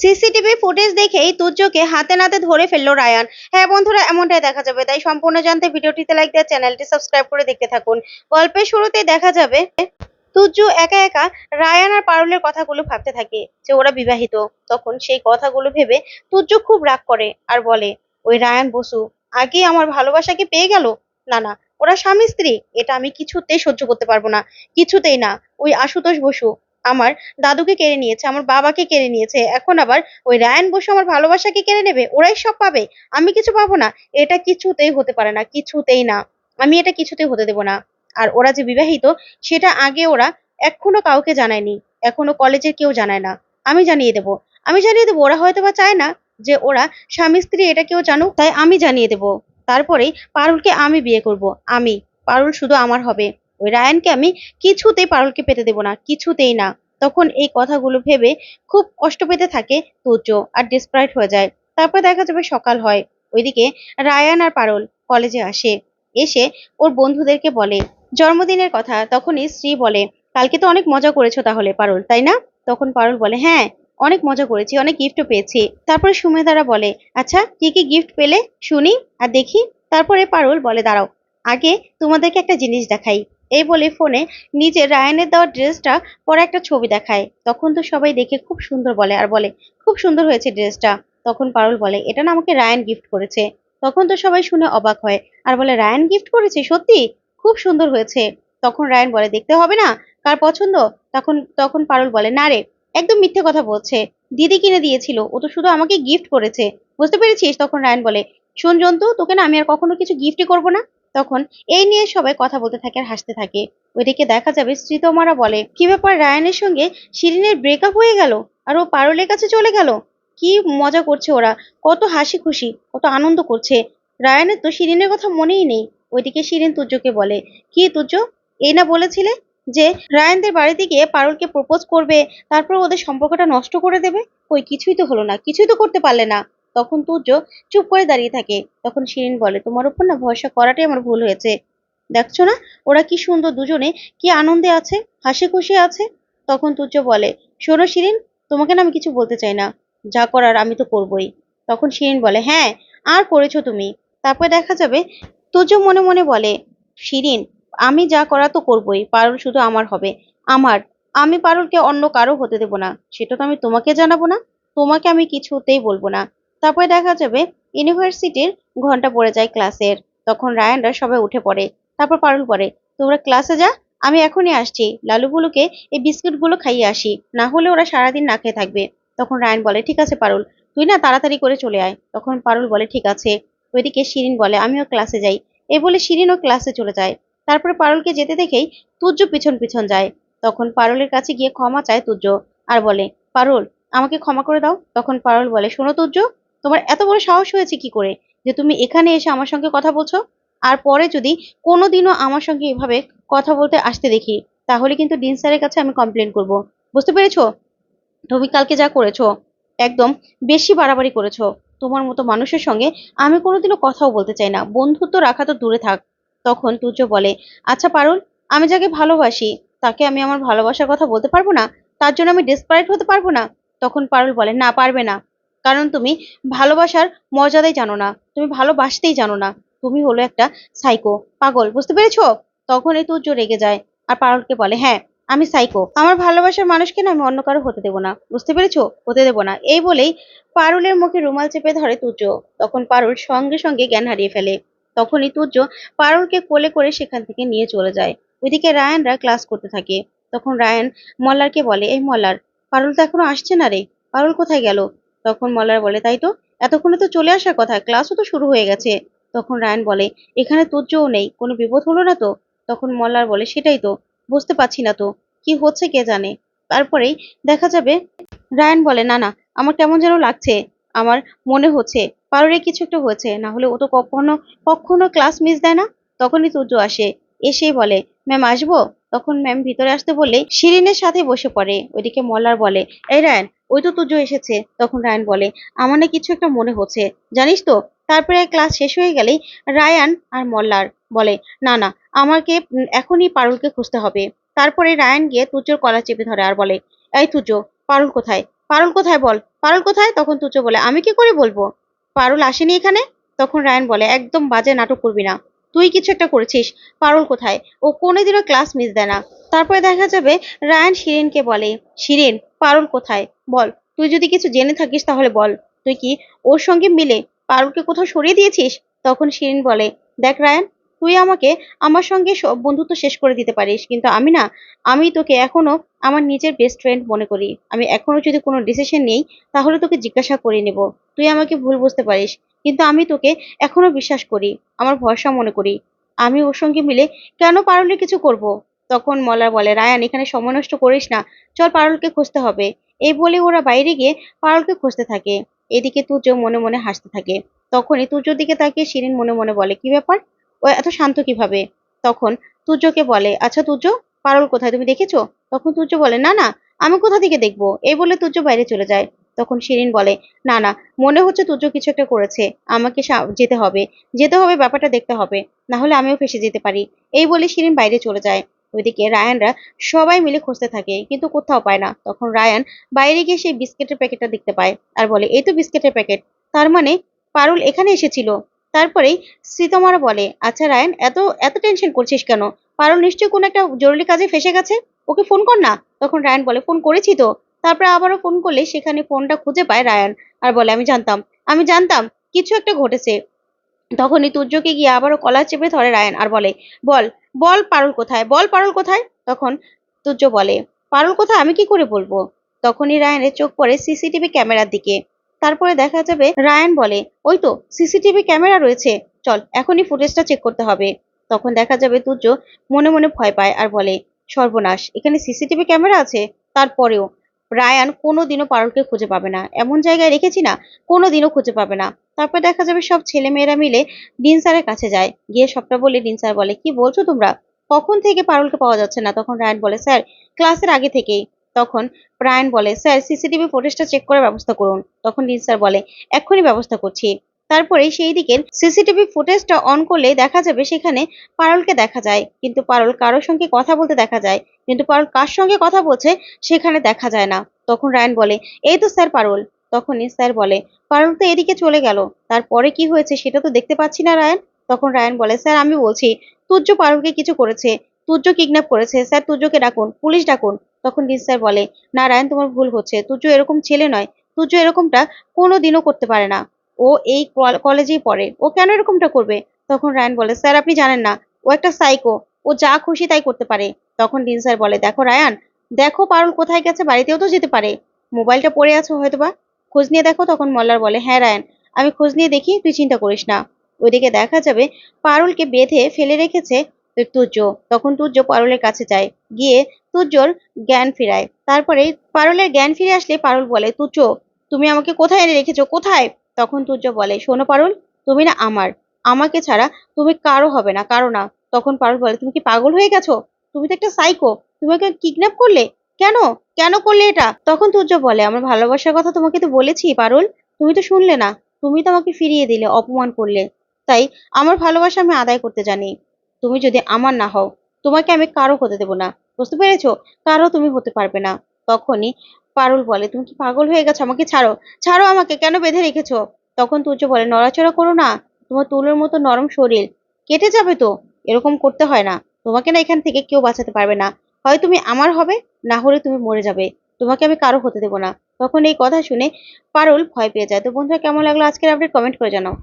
CCTV footage দেখেই তুর্যকে হাতে নাতে ধরে ফেলল রায়ান। হ্যাঁ বন্ধুরা, এমনটাই দেখা যাবে। তাই সম্পূর্ণ জানতে ভিডিওটিতে লাইক দিয়ে চ্যানেলটি সাবস্ক্রাইব করে দেখতে থাকুন। গল্পের শুরুতেই দেখা যাবে তুর্য একা একা রায়ান আর পারুলের কথাগুলো ভাবতে থাকে যে ওরা বিবাহিত। তখন সেই কথাগুলো ভেবে তুর্য খুব রাগ করে আর বলে, ওই রায়ান বসু, আগে আমার ভালোবাসাকে পেয়ে গেল? না না, ওরা স্বামী স্ত্রী, এটা আমি কিছুতেই সহ্য করতে পারব না, কিছুতেই না, ওই আশুতোষ বসু। আমার দাদুকে কেড়ে নিয়েছে, আমার বাবাকে কেড়ে নিয়েছে। এখন আবার ওই রায়ান বসু আমার ভালোবাসাকে কেড়ে নেবে? ওরাই সব পাবে? আমি কিছু পাবো না? এটা কিছুতেই হতে পারে না, কিছুতেই না। আমি এটা কিছুতেই হতে দেবো না। আর ওরা যে বিবাহিত, সেটা আগে ওরা এখনও কাউকে জানায়নি। এখনও কলেজের কেউ জানায় না। আমি জানিয়ে দেবো। আমি জানিয়ে দেবো, ওরা হয়তো বা চায় না যে ওরা স্বামী, স্ত্রী এটা কেউ জানুক, তাই আমি জানিয়ে দেবো। তারপরেই পারুলকে আমি বিয়ে করব। আমি, পারুল শুধু আমার হবে। ওই রায়ানকে আমি কিছুতেই পারুলকে পেতে দেবো না, কিছুতেই না। তখন এই কথাগুলো ভেবে খুব কষ্ট পেতে থাকে তুর্য আর ডিসপ্রাইট হয়ে যায়। তারপর দেখা যাবে সকাল হয়। ওইদিকে রায়ান আর পারুল কলেজে আসে। এসে ওর বন্ধুদেরকে বলে, জন্মদিনের কথা। তখনই স্ত্রী বলে, কালকে তো অনেক মজা করেছ তাহলে পারুল, তাই না? তখন পারুল বলে হ্যাঁ অনেক মজা করেছি, অনেক গিফটও পেয়েছি। তারপরে সুমেধারা বলে আচ্ছা কি কি গিফট পেলে শুনি আর দেখি। তারপরে পারুল বলে, দাঁড়াও, আগে তোমাদেরকে একটা জিনিস দেখাই। এই বলে ফোনে নিজের রায়ানের দেওয়া ড্রেসটা পরে একটা ছবি দেখায়। তখন তো সবাই দেখে খুব সুন্দর বলে আর বলে, খুব সুন্দর হয়েছে ড্রেসটা। তখন পারুল বলে, এটা না আমাকে রায়ান গিফট করেছে। তখন তো সবাই শুনে অবাক হয়, আর বলে, রায়ান গিফট করেছে? সত্যি? খুব সুন্দর হয়েছে। তখন রায়ান বলে, দেখতে হবে না? কার পছন্দ? তখন তখন পারুল বলে, না রে, একদম মিথ্যে কথা বলছে। দিদি কিনে দিয়েছিল, ও তো শুধু আমাকে গিফট করেছে। বুঝতে পেরেছিস? তখন রায়ান বলে, শোন জন্তু, তোকে না আমি আর কখনো কিছু গিফটই করব না? তখন এই নিয়ে সবাই কথা বলতে থাকে আর হাসতে থাকে। ওইদিকে দেখা যাবে শ্রীতমারা বলে, কি ব্যাপার রায়ানের সঙ্গে? শিরিনের ব্রেকআপ হয়ে গেল? আর ও পারুলের কাছে চলে গেল? কি মজা করছে ওরা, কত হাসি খুশি, কত আনন্দ করছে। রায়ানের তো শিরিনের কথা মনেই নেই। ওইদিকে শিরিন তুর্যকে বলে, কি তুর্য? এই না বলেছিলে যে রায়ানদের বাড়িতে গিয়ে পারুলকে প্রপোজ করবে, তারপর ওদের সম্পর্কটা নষ্ট করে দেবে? ওই কিছুই তো হলো না, কিছুই তো করতে পারলে না। তখন তুর্য চুপ করে দাঁড়িয়ে থাকে। তখন শিরিন বলে, তোমার উপর না ভরসা করাটাই আমার ভুল হয়েছে। দেখছ না, ওরা কি সুন্দর দুজনে, কি আনন্দে আছে, হাসি খুশি আছে? তখন তুর্য বলে, শোনো শিরিন, তোমাকে না আমি কিছু বলতে চাই না। যা করার আমি তো করবই। তখন শিরিন বলে হ্যাঁ আর করেছ তুমি। তারপর দেখা যাবে। তুর্য মনে মনে বলে, শিরিন, আমি যা করা তো করবই, পারুল শুধু আমার হবে। আমার, আমি পারুলকে অন্য কারও হতে দেবো না, সেটা তো আমি তোমাকে জানাব না। তোমাকে আমি কিছুতেই বলব না। তারপরে দেখা যাবে ইউনিভার্সিটির ঘণ্টা পড়ে যায় ক্লাসের। তখন রায়ানরা সবাই উঠে পড়ে, তারপর পারুল পড়ে। তোমরা ক্লাসে যা, আমি এখনই আসছি। লালুগুলোকে এই বিস্কুটগুলো খাইয়ে আসি। না হলে ওরা সারাদিন না খেয়ে থাকবে। তখন রায়ান বলে, ঠিক আছে পারুল, তুই না তাড়াতাড়ি করে চলে আয়। তখন পারুল বলে, ঠিক আছে। ওইদিকে শিরিন বলে, আমিও ক্লাসে যাই। এ বলে শিরিনও ক্লাসে চলে যায়। তারপরে পারুলকে যেতে দেখেই তুর্য পিছন পিছন যায়। তখন পারুলের কাছে গিয়ে ক্ষমা চায় তুর্য আর বলে, পারুল, আমাকে ক্ষমা করে দাও। তখন পারুল বলে, শোনো তুর্য তোমার এত বড় সাহস হয়েছে কি করে যে তুমি এখানে এসে আমার সঙ্গে কথা বলছো? আর পরে যদি কোনোদিনও আমার সঙ্গে এভাবে কথা বলতে আসতে দেখি, তাহলে কিন্তু ডিন স্যারের কাছে আমি কমপ্লেন করব। বুঝতে পেরেছ? তুমি কালকে যা করেছ, একদম বেশি বাড়াবাড়ি করেছ। তোমার মতো মানুষের সঙ্গে আমি কোনোদিনও কথাও বলতে চাই না। বন্ধুত্ব রাখা তো দূরে থাক। তখন তুর্য বলে আচ্ছা পারুল, আমি যাকে ভালোবাসি, তাকে আমি আমার ভালোবাসার কথা বলতে পারব না? তার জন্য আমি ডেসপারেট হতে পারব না? তখন পারুল বলে, না, পারবে না। কারণ তুমি ভালোবাসার মর্যাদাই জানো না, তুমি ভালোবাসতেই জানো না। তুমি হলো একটা সাইকো পাগল, বুঝতে পেরেছ? তখন এই তুর্য রেগে যায়। আর পারুলকে বলে হ্যাঁ আমি সাইকো আমার ভালোবাসার মানুষকে না আমি অন্য কারও হতে দেবো না, বুঝতে পেরেছ? হতে দেবো না। এই বলেই পারুলের মুখে রুমাল চেপে ধরে তুর্য তখন পারুল সঙ্গে সঙ্গে জ্ঞান হারিয়ে ফেলে। তখনই তুর্য পারুলকে কোলে করে সেখান থেকে নিয়ে চলে যায়। ওইদিকে রায়ানরা ক্লাস করতে থাকে। তখন রায়ান মল্লারকে বলে, এই মল্লার, পারুল তো এখনও আসছে না রে। পারুল কোথায় গেল? তখন মল্লার বলে, তাই তো? এতক্ষণে তো চলে আসার কথা, ক্লাসও তো শুরু হয়ে গেছে। তখন রায়ান বলে, এখানে তুর্যও নেই, কোনো বিপদ হলো না তো? তখন মল্লার বলে, সেটাই তো, বুঝতে পারছি না তো, কি হচ্ছে কে জানে? তারপরেই দেখা যাবে, রায়ান বলে, না না, আমার কেমন যেন লাগছে, আমার মনে হচ্ছে পারুলের কিছু একটা হয়েছে, না হলে ও তো কখনো কখনো ক্লাস মিস দেয় না? তখনই তুর্য আসে, এসেই বলে, ম্যাম, আসব? তখন ম্যাম ভিতরে আসতে বললেই শিরিনের সাথে বসে পড়ে, ওইদিকে মল্লার বলে, এই রায়ন, ওই তো তুজো এসেছে। তখন রায়ন বলে, আমার না কিছু একটা মনে হচ্ছে। জানিস তো, তারপরে ক্লাস শেষ হয়ে গেলেই রায়ান আর মল্লার বলে, না না, আমাকে এখনই পারুলকে খুঁজতে হবে। তারপরে রায়ান গিয়ে তুর্যর কলা চেপে ধরে আর বলে, এই তুজো, পারুল কোথায়? পারুল কোথায় বল? পারুল কোথায়? তখন তুচ্ছ বলে, আমি কি করে বলব? পারুল আসেনি এখানে? তখন রায়ন বলে, একদম বাজে নাটক করবি না। তুই কিছু একটা করেছিস? পারুল কোথায়? ও কোনোদিনও ক্লাস মিস দেয় না। তারপরে দেখা যাবে রায়ান শিরিনকে বলে, শিরিন, পারুল কোথায়? বল, তুই যদি কিছু জেনে থাকিস তাহলে বল। তুই কি ওর সঙ্গে মিলে পারুলকে কোথাও সরিয়ে দিয়েছিস? তখন শিরিন বলে, দেখ রায়ান, তুই আমাকে আমার সঙ্গে সব বন্ধুত্ব শেষ করে দিতে পারিস, কিন্তু আমি না, আমি তোকে এখনও আমার নিজের বেস্ট ফ্রেন্ড মনে করি। আমি এখনও যদি কোনো ডিসিশন নেই, তাহলে তোকে জিজ্ঞাসা করে নেব। তুই আমাকে ভুল বুঝতে পারিস। কিন্তু আমি তোকে এখনও বিশ্বাস করি, আমার ভরসা মনে করি। আমি ওর সঙ্গে মিলে কেন পারলে কিছু করব? তখন মলার বলে, রায়ান, এখানে সময় নষ্ট করিস না। চল পারুলকে খুঁজতে হবে। এই বলে ওরা বাইরে গিয়ে পারুলকে খুঁজতে থাকে। এদিকে তুর্য মনে মনে হাসতে থাকে। তখনই তুর্যর দিকে তাকিয়ে শিরিন মনে মনে বলে, কি ব্যাপার? ও এত শান্ত কীভাবে? তখন তুর্যকে বলে আচ্ছা তুর্য, পারুল কোথায়? তুমি দেখেছ? তখন তুর্য বলে, না না, আমি কোথা থেকে দেখব? এই বলে তুর্য বাইরে চলে যায়। তখন শিরিন বলে, না না, মনে হচ্ছে তুর্য কিছু একটা করেছে, আমাকে যেতে হবে যেতে হবে, ব্যাপারটা দেখতে হবে, না হলে আমিও ফেসে যেতে পারি। এই বলে শিরিন বাইরে চলে যায়। ওইদিকে রায়ানরা সবাই মিলে খুঁজতে থাকে, কিন্তু কোথাও পায় না। তখন রায়ান বাইরে গিয়ে সেই বিস্কিটের প্যাকেটটা দেখতে পায় আর বলে, এই তো বিস্কিটের প্যাকেট, তার মানে পারুল এখানে এসেছিল? তারপরেই শ্রীতমারা বলে আচ্ছা রায়ান, এত এত টেনশন করছিস কেন? পারুল নিশ্চয়ই কোনো একটা জরুরি কাজে ফেসে গেছে? ওকে ফোন কর না? তখন রায়ান বলে ফোন করেছি তো। তারপরে আবারও ফোন করলে সেখানে ফোনটা খুঁজে পায় রায়ান আর বলে, আমি জানতাম আমি জানতাম, কিছু একটা ঘটেছে। তখনই তুর্যকে গিয়ে আবারও কলার চেপে ধরে রায়ান আর বলে, বল বল পারুল কোথায়, বল পারুল কোথায়? তখন তুর্য বলে, পারুল কোথায়? আমি কি করে বলব? তখনই রায়ানের চোখ পড়ে সিসিটিভি ক্যামেরার দিকে। তারপরে দেখা যাবে রায়ান বলে, ওই তো, সিসিটিভি ক্যামেরা রয়েছে। চল, এখনই ফুটেজটা চেক করতে হবে। তখন দেখা যাবে তুর্য মনে মনে ভয় পায় আর বলে, সর্বনাশ, এখানে সিসিটিভি ক্যামেরা আছে? তারপরেও রায়ান কোনোদিনও পারুলকে খুঁজে পাবে না। এমন জায়গায় রেখেছি না, কোনোদিনও খুঁজে পাবে না। তারপর দেখা যাবে সব ছেলে মেয়েরা মিলে ডিন স্যারের কাছে যায়। গিয়ে সবটা বলে ডিন স্যার বলে, কি বলছো তোমরা? কখন থেকে পারুলকে পাওয়া যাচ্ছে না? তখন রায়ান বলে, স্যার, ক্লাসের আগে থেকেই। তখন রায়ান বলে, স্যার, সিসিটিভি ফুটেজটা চেক করার ব্যবস্থা করুন। তখন ডিন স্যার বলে, এক্ষুনি ব্যবস্থা করছি। তারপরে সেই দিকে সিসিটিভি ফুটেজটা অন করলে দেখা যাবে সেখানে পারুলকে দেখা যায়। কিন্তু পারুল কারোর সঙ্গে কথা বলতে দেখা যায়। কিন্তু পারুল কার সঙ্গে কথা বলছে সেখানে দেখা যায় না। তখন রায়ন বলে, এই তো স্যার পারুল। তখনই স্যার বলে, পারুল তো এদিকে চলে গেল। তারপরে কি হয়েছে সেটা তো দেখতে পাচ্ছি না রায়ন। তখন রায়ন বলে, স্যার, আমি বলছি, তুর্য পারুলকে কিছু করেছে। তুর্য কিডন্যাপ করেছে। স্যার, তুর্যকে ডাকুন, পুলিশ ডাকুন। তখন ডিন স্যার বলে, না রায়ান, তোমার ভুল হচ্ছে। তুর্য এরকম ছেলে নয়। তুর্য এরকমটা কোনো দিনও করতে পারে না। ও এই কল- কলেজেই পড়ে। ও কেন এরকমটা করবে? তখন রায়ান বলে, স্যার, আপনি জানেন না, ও একটা সাইকো ও যা খুশি তাই করতে পারে। তখন ডিন স্যার বলে, দেখো রায়ান, দেখো পারুল কোথায় গেছে, বাড়িতেও তো যেতে পারে। মোবাইলটা পড়ে আছে হয়তোবা? খোঁজ নিয়ে দেখো? তখন মল্লার বলে হ্যাঁ রায়ান, আমি খোঁজ নিয়ে দেখি, তুই চিন্তা করিস না। ওইদিকে দেখা যাবে, পারুলকে বেঁধে ফেলে রেখেছে তুর্য। তখন তুর্য পারুলের কাছে যায়। গিয়ে তুর্যর জ্ঞান ফিরায়। তারপরে পারুলের জ্ঞান ফিরে আসলে পারুল বলে, তুর্য, তুমি আমাকে কোথায় এনে রেখেছো? কোথায়? তখন তুর্য বলে, শোনো পারুল, তুমি না আমার। আমাকে ছাড়া তুমি কারও হবে না, কারও না। তখন পারুল বলে, তুমি কি পাগল হয়ে গেছো? তুমি তো একটা সাইকো তুমি ওকে কিডন্যাপ করলে? কেন? কেন করলে এটা? তখন তুর্য বলে, আমার ভালোবাসার কথা তোমাকে তো বলেছি পারুল। তুমি তো শুনলে না। তুমি তো আমাকে ফিরিয়ে দিলে, অপমান করলে। তাই আমার ভালোবাসা আমি আদায় করতে জানি। তুমি যদি আমার না হও, তোমাকে আমি কারও হতে দেবো না। বুঝতে পেরেছ? কারও তুমি হতে পারবে না। তখনই পারুল বলে, তুমি কি পাগল হয়ে গেছো? আমাকে ছাড়ো। ছাড়ো আমাকে। কেন বেঁধে রেখেছো? তখন তুর্য বলে, নড়াচড়া করো না, তোমার তুলোর মতো নরম শরীর। কেটে যাবে তো, এরকম করতে হয় না। তোমাকে না এখান থেকে কেউ বাঁচাতে পারবে না। হয় তুমি আমার হবে, না হলে তুমি মরে যাবে। তোমাকে আমি কারও হতে দেবো না। তখন এই কথা শুনে পারুল ভয় পেয়ে যায়। তো বন্ধুরা, কেমন লাগল আজকের আপডেট কমেন্ট করে জানাও।